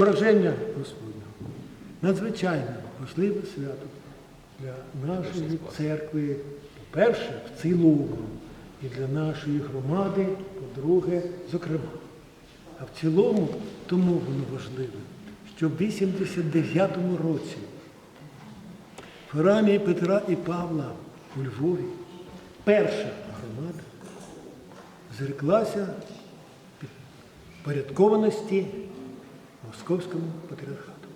Враження Господнього. Надзвичайно важливе свято для нашої церкви, по-перше, в цілому, і для нашої громади, по-друге, зокрема. А в цілому тому воно важливе, що в 89-му році в храмі Петра і Павла у Львові перша громада зреклася підпорядкованості Московському патріархату.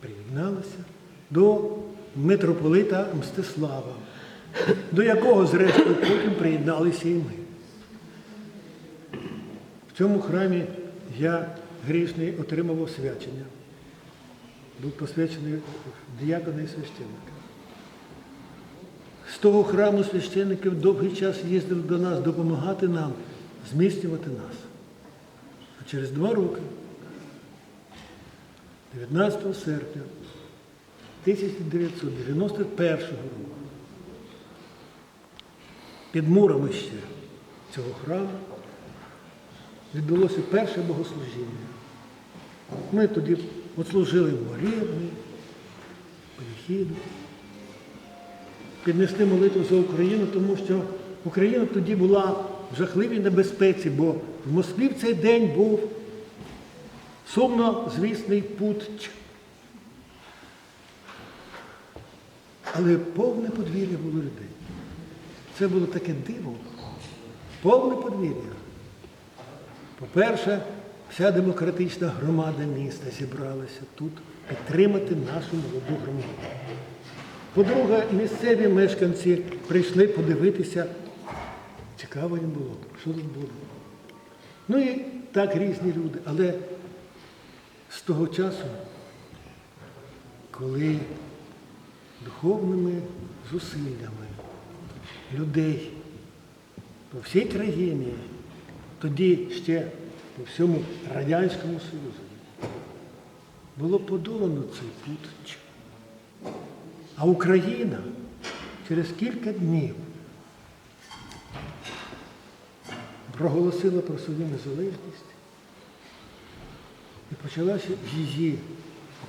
Приєдналася до митрополита Мстислава, до якого, зрештою, потім приєдналися і ми. В цьому храмі я грішний отримав свячення. Був посвячений діякона і священника. З того храму священники довгий час їздили до нас допомагати нам зміцнювати нас. А через два роки, 19 серпня 1991 року, під мурами ще цього храму відбулося перше богослужіння. Ми тоді отслужили молебні, панихіду, піднесли молитву за Україну, тому що Україна тоді була в жахливій небезпеці, бо в Москві в цей день був сумно звісний путч. Але повне подвір'я було людей. Це було таке диво, повне подвір'я. По-перше, вся демократична громада міста зібралася тут підтримати нашу молоду громаду. По-друге, місцеві мешканці прийшли подивитися. Цікаво їм було, що тут буде. Ну і так різні люди. Але з того часу, коли духовними зусиллями людей по всій країні, тоді ще по всьому Радянському Союзу, було подолано цей путч. А Україна через кілька днів проголосила про свою незалежність і почалася її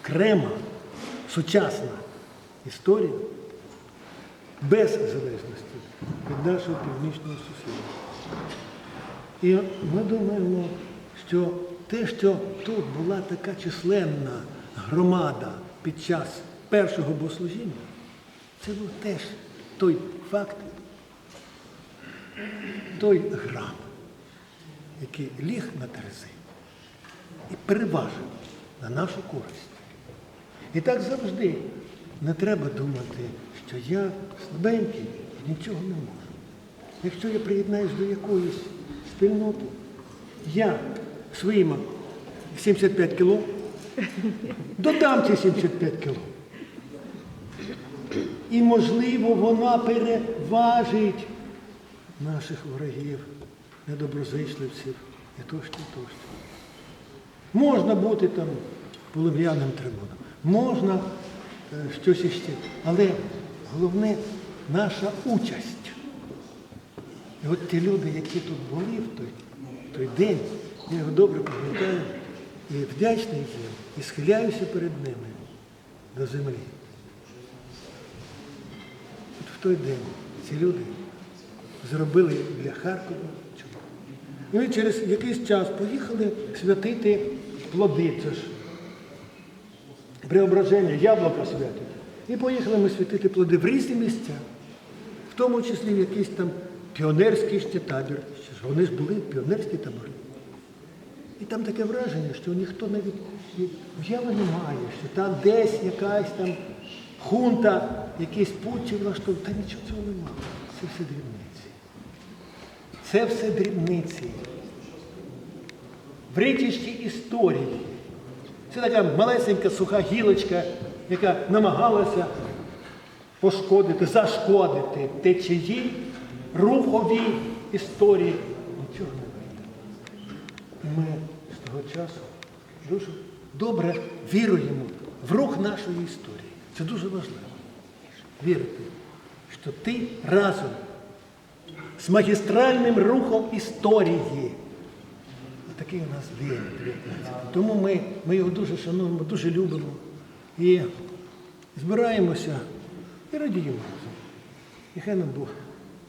окрема сучасна історія без залежності від нашого північного сусіда. І ми думаємо, що те, що тут була така численна громада під час першого богослужіння, це був теж той факт, той грам, який ліг на терези і переважив на нашу користь. І так завжди не треба думати, що я слабенький і нічого не можу. Якщо я приєднаюсь до якоїсь спільноти, я своїми 75 кіло додам ці 75 кіло. І, можливо, вона переважить наших ворогів, недоброзичливців і тощо, і тощо. Можна бути там полум'яним трибуном, можна е, щось іще, але головне наша участь. І от ті люди, які тут були в той, той день, я його добре пам'ятаю і вдячний їм, і схиляюся перед ними до землі. От в той день ці люди зробили для Харкова чудо. І ми через якийсь час поїхали святити плоди. Це ж преображення, яблука святить. І поїхали ми святити плоди в різні місця, в тому числі в якийсь там піонерський ще табір. Вони ж були піонерські табори. І там таке враження, що ніхто навіть уяви не має, що там десь якась там хунта, якийсь путь чи влаштовує. Та нічого цього немає. Це все дрібниці. Це все дрібниці. В річищі історії. Це така малесенька суха гілочка, яка намагалася пошкодити, зашкодити течії, руховій історії. Нічого не вийде. Ми з того часу дуже добре віруємо в рух нашої історії. Це дуже важливо. Вірити, що ти разом з магістральним рухом історії такий у нас день 19. Тому ми, ми його дуже шануємо, дуже любимо і збираємося і радіємо. І хай нам Бог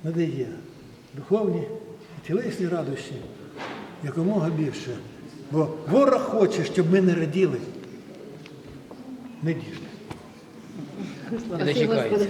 надає духовні і тілесні радощі якомога більше. Бо ворог хоче, щоб ми не раділи. Не діжне. Не дочекається.